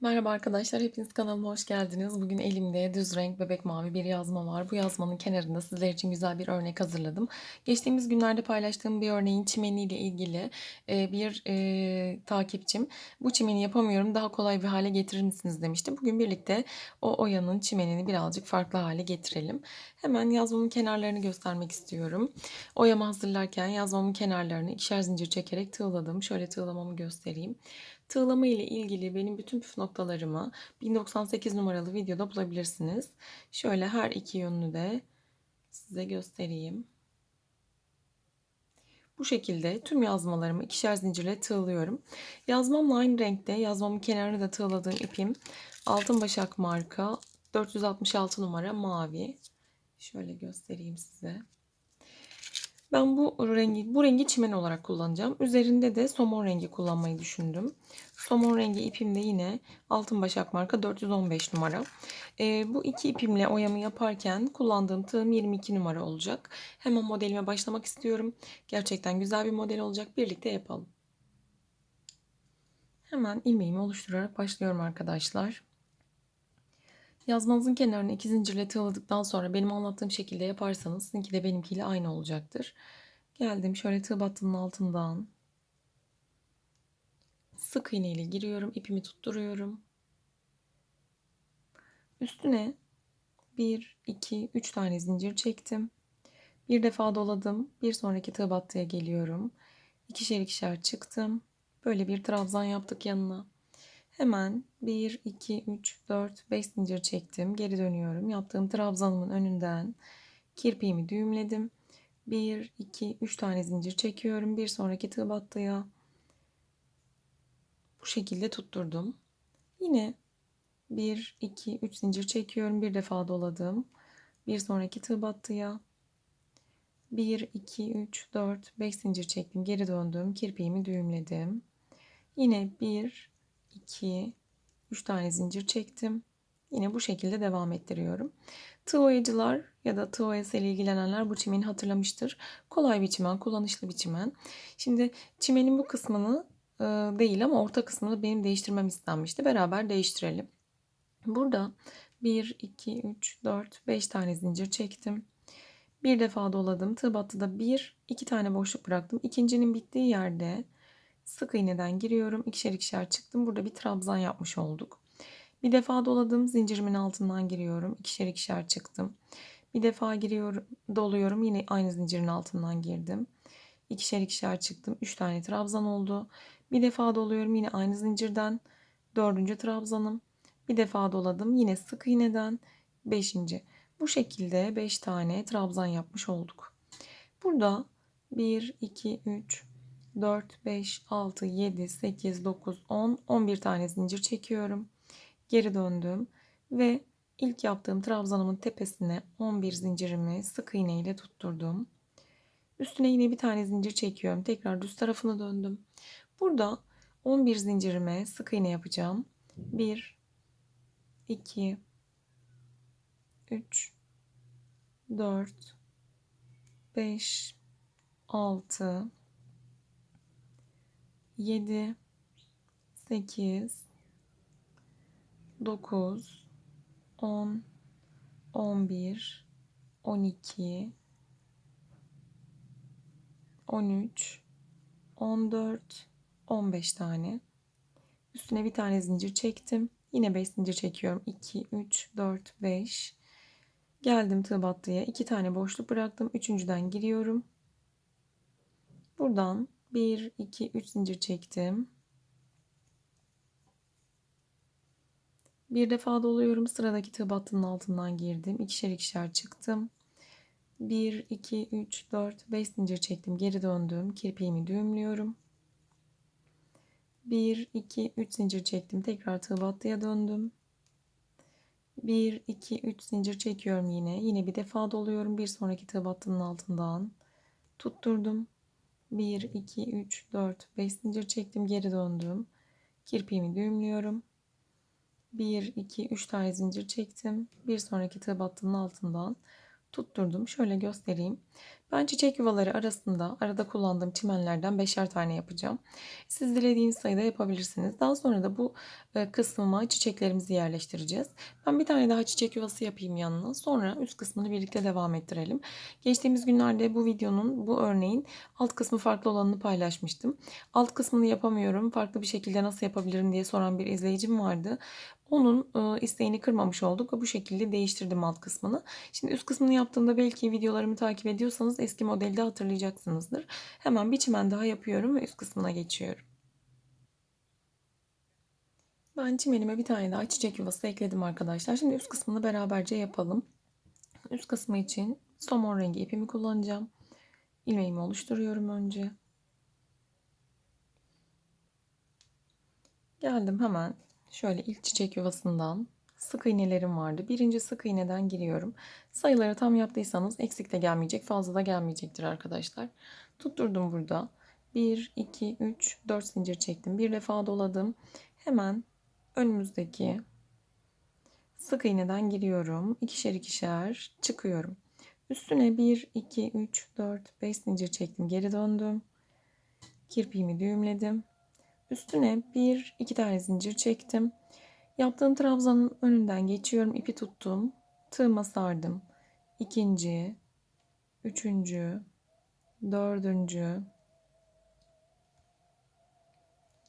Merhaba arkadaşlar, hepiniz kanalıma hoş geldiniz. Bugün elimde düz renk bebek mavi bir yazma var. Bu yazmanın kenarında sizler için güzel bir örnek hazırladım. Geçtiğimiz günlerde paylaştığım bir örneğin çimeniyle ilgili e, bir e, takipçim bu çimeni yapamıyorum daha kolay bir hale getirir misiniz demişti. Bugün birlikte o oyanın çimenini birazcık farklı hale getirelim. Hemen yazmamın kenarlarını göstermek istiyorum. Oyamı hazırlarken yazmamın kenarlarını ikişer zincir çekerek tığladım. Şöyle tığlamamı göstereyim. Tığlama ile ilgili benim bütün püf noktalarımı 1098 numaralı videoda bulabilirsiniz. Şöyle her iki yönünü de size göstereyim. Bu şekilde tüm yazmalarımı ikişer zincirle tığlıyorum. Yazmamla aynı renkte yazmamın kenarını da tığladığım ipim Altın Başak marka 466 numara mavi. Şöyle göstereyim size. Ben bu rengi bu rengi çimen olarak kullanacağım. Üzerinde de somon rengi kullanmayı düşündüm. Somon rengi ipim de yine Altın Başak marka 415 numara. Ee, bu iki ipimle oyamı yaparken kullandığım tığım 22 numara olacak. Hemen modelime başlamak istiyorum. Gerçekten güzel bir model olacak. Birlikte yapalım. Hemen ilmeğimi oluşturarak başlıyorum arkadaşlar. Yazmanızın kenarını iki zincirle tığladıktan sonra benim anlattığım şekilde yaparsanız sizinki de benimkiyle aynı olacaktır. Geldim şöyle tığ battının altından sık iğne ile giriyorum. ipimi tutturuyorum. Üstüne 1, 2, 3 tane zincir çektim. Bir defa doladım. Bir sonraki tığ battıya geliyorum. İkişer ikişer çıktım. Böyle bir trabzan yaptık yanına. Hemen 1, 2, 3, 4, 5 zincir çektim. Geri dönüyorum. Yaptığım trabzanımın önünden kirpiğimi düğümledim. 1, 2, 3 tane zincir çekiyorum. Bir sonraki tığ battıya bu şekilde tutturdum. Yine 1, 2, 3 zincir çekiyorum. Bir defa doladım. Bir sonraki tığ battıya 1, 2, 3, 4, 5 zincir çektim. Geri döndüm. Kirpiğimi düğümledim. Yine 1, 2, 3 tane zincir çektim. Yine bu şekilde devam ettiriyorum. Tığ oyacılar ya da tığ oyası ile ilgilenenler bu çimeni hatırlamıştır. Kolay bir çimen, kullanışlı bir çimen. Şimdi çimenin bu kısmını e, değil ama orta kısmını benim değiştirmem istenmişti. Beraber değiştirelim. Burada 1, 2, 3, 4, 5 tane zincir çektim. Bir defa doladım. Tığ battıda bir, iki tane boşluk bıraktım. İkincinin bittiği yerde sık iğneden giriyorum. İkişer ikişer çıktım. Burada bir trabzan yapmış olduk. Bir defa doladım. Zincirimin altından giriyorum. İkişer ikişer çıktım. Bir defa giriyorum, doluyorum. Yine aynı zincirin altından girdim. İkişer ikişer çıktım. Üç tane trabzan oldu. Bir defa doluyorum. Yine aynı zincirden. Dördüncü trabzanım. Bir defa doladım. Yine sık iğneden. Beşinci. Bu şekilde beş tane trabzan yapmış olduk. Burada 1, 2, 3, 4, 5, 6, 7, 8, 9, 10, 11 tane zincir çekiyorum. Geri döndüm ve ilk yaptığım trabzanımın tepesine 11 zincirimi sık iğne ile tutturdum. Üstüne yine bir tane zincir çekiyorum. Tekrar düz tarafına döndüm. Burada 11 zincirime sık iğne yapacağım. 1 2 3 4 5 6 7 8 9 10 11 12 13 14 15 tane. Üstüne bir tane zincir çektim. Yine 5 zincir çekiyorum. 2 3 4 5 geldim tığ battıya 2 tane boşluk bıraktım. Üçüncüden giriyorum. Buradan 1 2 3 zincir çektim Bir defa doluyorum. Sıradaki tığ battının altından girdim. İkişer ikişer çıktım. 1, 2, 3, 4, 5 zincir çektim. Geri döndüm. Kirpiğimi düğümlüyorum. 1, 2, 3 zincir çektim. Tekrar tığ battıya döndüm. 1, 2, 3 zincir çekiyorum yine. Yine bir defa doluyorum. Bir sonraki tığ battının altından tutturdum. 1, 2, 3, 4, 5 zincir çektim. Geri döndüm. Kirpiğimi düğümlüyorum. 1, 2, 3 tane zincir çektim. Bir sonraki tığ battının altından tutturdum. Şöyle göstereyim. Ben çiçek yuvaları arasında arada kullandığım çimenlerden beşer tane yapacağım. Siz dilediğiniz sayıda yapabilirsiniz. Daha sonra da bu e, kısmıma çiçeklerimizi yerleştireceğiz. Ben bir tane daha çiçek yuvası yapayım yanına. Sonra üst kısmını birlikte devam ettirelim. Geçtiğimiz günlerde bu videonun, bu örneğin alt kısmı farklı olanını paylaşmıştım. Alt kısmını yapamıyorum, farklı bir şekilde nasıl yapabilirim diye soran bir izleyicim vardı. Onun e, isteğini kırmamış olduk ve bu şekilde değiştirdim alt kısmını. Şimdi üst kısmını yaptığımda belki videolarımı takip ediyorsanız eski modelde hatırlayacaksınızdır. Hemen bir çimen daha yapıyorum ve üst kısmına geçiyorum. Ben çimenime bir tane daha çiçek yuvası ekledim arkadaşlar. Şimdi üst kısmını beraberce yapalım. Üst kısmı için somon rengi ipimi kullanacağım. İlmeğimi oluşturuyorum önce. Geldim hemen şöyle ilk çiçek yuvasından sık iğnelerim vardı. Birinci sık iğneden giriyorum. Sayıları tam yaptıysanız eksik de gelmeyecek, fazla da gelmeyecektir arkadaşlar. Tutturdum burada. 1, 2, 3, 4 zincir çektim. Bir defa doladım. Hemen önümüzdeki sık iğneden giriyorum. İkişer ikişer çıkıyorum. Üstüne 1, 2, 3, 4, 5 zincir çektim. Geri döndüm. Kirpiğimi düğümledim. Üstüne bir iki tane zincir çektim. Yaptığım trabzanın önünden geçiyorum. ipi tuttum. Tığıma sardım. İkinci, üçüncü, dördüncü,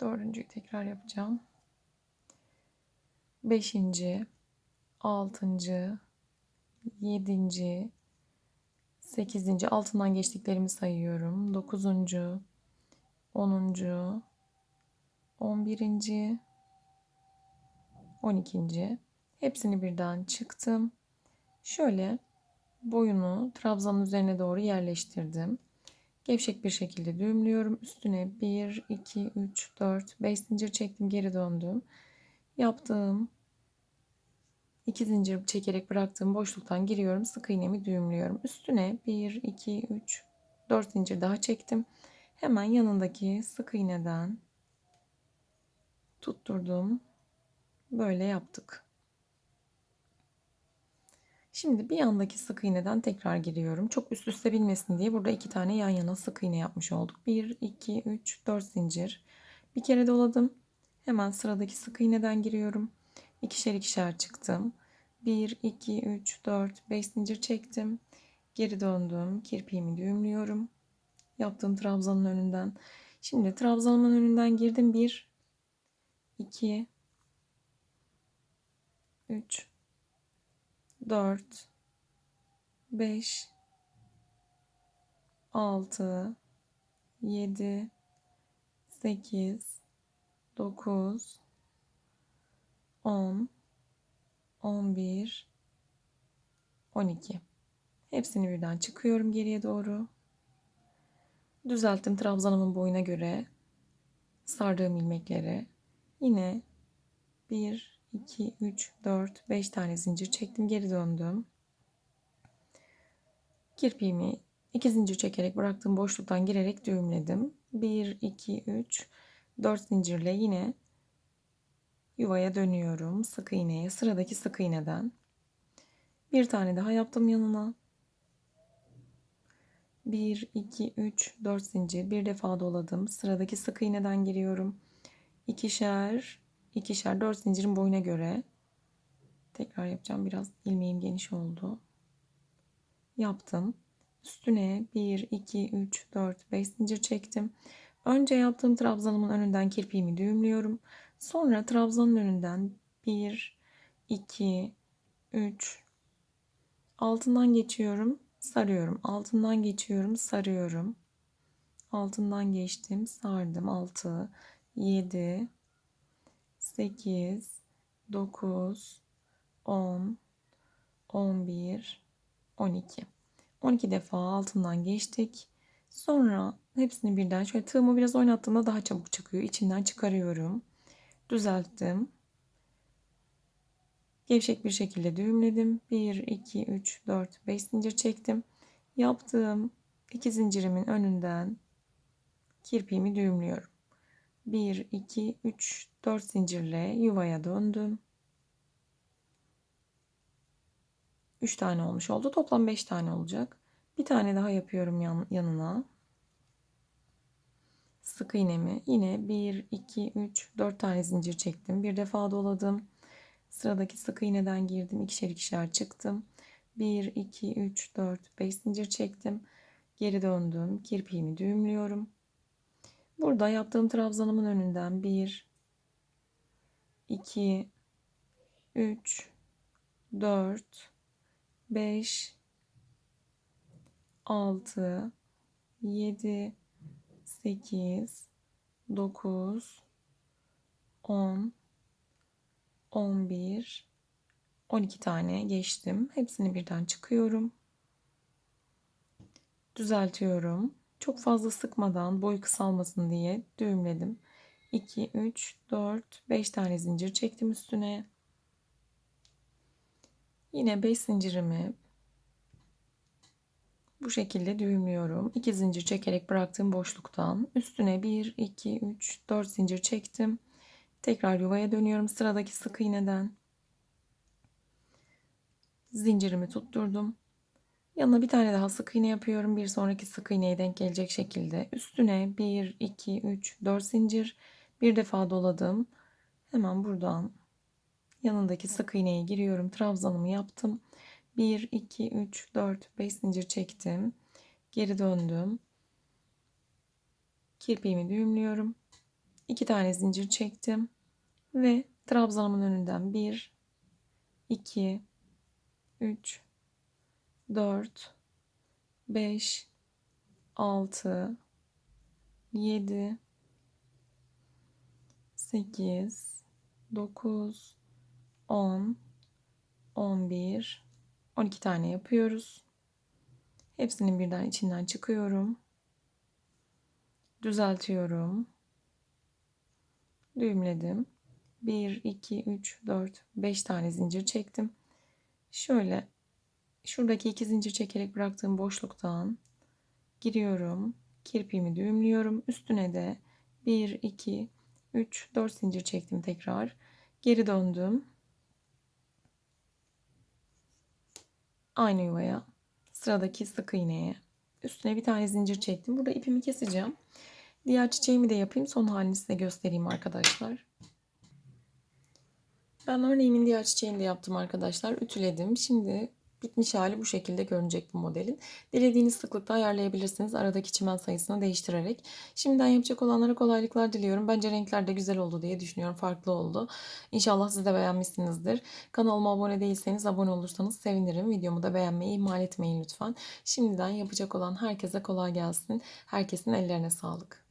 dördüncüyü tekrar yapacağım. Beşinci, altıncı, yedinci, sekizinci altından geçtiklerimi sayıyorum. Dokuzuncu, onuncu, 11. 12. Hepsini birden çıktım. Şöyle boyunu trabzanın üzerine doğru yerleştirdim. Gevşek bir şekilde düğümlüyorum. Üstüne 1, 2, 3, 4, 5 zincir çektim. Geri döndüm. Yaptığım 2 zincir çekerek bıraktığım boşluktan giriyorum. Sık iğnemi düğümlüyorum. Üstüne 1, 2, 3, 4 zincir daha çektim. Hemen yanındaki sık iğneden tutturdum. Böyle yaptık. Şimdi bir yandaki sık iğneden tekrar giriyorum. Çok üst üste binmesin diye burada iki tane yan yana sık iğne yapmış olduk. 1, 2, 3, 4 zincir. Bir kere doladım. Hemen sıradaki sık iğneden giriyorum. İkişer ikişer çıktım. 1, 2, 3, 4, 5 zincir çektim. Geri döndüm. Kirpiğimi düğümlüyorum. Yaptığım trabzanın önünden. Şimdi trabzanımın önünden girdim. 1, 2 3 4 5 6 7 8 9 10 11 12 Hepsini birden çıkıyorum geriye doğru. Düzelttim trabzanımın boyuna göre sardığım ilmekleri. Yine 1, 2, 3, 4, 5 tane zincir çektim. Geri döndüm. Kirpiğimi 2 zincir çekerek bıraktığım boşluktan girerek düğümledim. 1, 2, 3, 4 zincirle yine yuvaya dönüyorum. Sık iğneye. Sıradaki sık iğneden. Bir tane daha yaptım yanına. 1, 2, 3, 4 zincir. Bir defa doladım. Sıradaki sık iğneden giriyorum ikişer, ikişer, dört zincirin boyuna göre tekrar yapacağım. Biraz ilmeğim geniş oldu. Yaptım. Üstüne 1, 2, 3, 4, 5 zincir çektim. Önce yaptığım trabzanımın önünden kirpiğimi düğümlüyorum. Sonra trabzanın önünden 1, 2, 3, altından geçiyorum, sarıyorum. Altından geçiyorum, sarıyorum. Altından geçtim, sardım. 6, 7 8 9 10 11 12 12 defa altından geçtik. Sonra hepsini birden şöyle tığımı biraz oynattığımda daha çabuk çıkıyor. İçinden çıkarıyorum. Düzelttim. Gevşek bir şekilde düğümledim. 1, 2, 3, 4, 5 zincir çektim. Yaptığım iki zincirimin önünden kirpiğimi düğümlüyorum. 1, 2, 3, 4 zincirle yuvaya döndüm. 3 tane olmuş oldu. Toplam 5 tane olacak. Bir tane daha yapıyorum yan, yanına. Sık iğnemi yine 1, 2, 3, 4 tane zincir çektim. Bir defa doladım. Sıradaki sık iğneden girdim. ikişer ikişer çıktım. 1, 2, 3, 4, 5 zincir çektim. Geri döndüm. Kirpiğimi düğümlüyorum. Burada yaptığım trabzanımın önünden 1, 2, 3, 4, 5, 6, 7, 8, 9, 10, 11, 12 tane geçtim. Hepsini birden çıkıyorum. Düzeltiyorum. Çok fazla sıkmadan boy kısalmasın diye düğümledim. 2, 3, 4, 5 tane zincir çektim üstüne. Yine 5 zincirimi bu şekilde düğümlüyorum. 2 zincir çekerek bıraktığım boşluktan üstüne 1, 2, 3, 4 zincir çektim. Tekrar yuvaya dönüyorum sıradaki sık iğneden. Zincirimi tutturdum. Yanına bir tane daha sık iğne yapıyorum. Bir sonraki sık iğneye denk gelecek şekilde. Üstüne 1, 2, 3, 4 zincir. Bir defa doladım. Hemen buradan yanındaki sık iğneye giriyorum. Trabzanımı yaptım. 1, 2, 3, 4, 5 zincir çektim. Geri döndüm. Kirpiğimi düğümlüyorum. 2 tane zincir çektim. Ve trabzanımın önünden 1, 2, 3, 4, 5, 6, 7, 8, 9, 10, 11, 12 tane yapıyoruz. Hepsinin birden içinden çıkıyorum. Düzeltiyorum. Düğümledim. 1, 2, 3, 4, 5 tane zincir çektim. Şöyle şuradaki iki zincir çekerek bıraktığım boşluktan giriyorum. Kirpiğimi düğümlüyorum. Üstüne de 1, 2, 3, 4 zincir çektim tekrar. Geri döndüm. Aynı yuvaya sıradaki sık iğneye üstüne bir tane zincir çektim. Burada ipimi keseceğim. Diğer çiçeğimi de yapayım. Son halini size göstereyim arkadaşlar. Ben örneğimin diğer çiçeğini de yaptım arkadaşlar. Ütüledim. Şimdi bitmiş hali bu şekilde görünecek bu modelin. Dilediğiniz sıklıkta ayarlayabilirsiniz. Aradaki çimen sayısını değiştirerek. Şimdiden yapacak olanlara kolaylıklar diliyorum. Bence renkler de güzel oldu diye düşünüyorum. Farklı oldu. İnşallah siz de beğenmişsinizdir. Kanalıma abone değilseniz abone olursanız sevinirim. Videomu da beğenmeyi ihmal etmeyin lütfen. Şimdiden yapacak olan herkese kolay gelsin. Herkesin ellerine sağlık.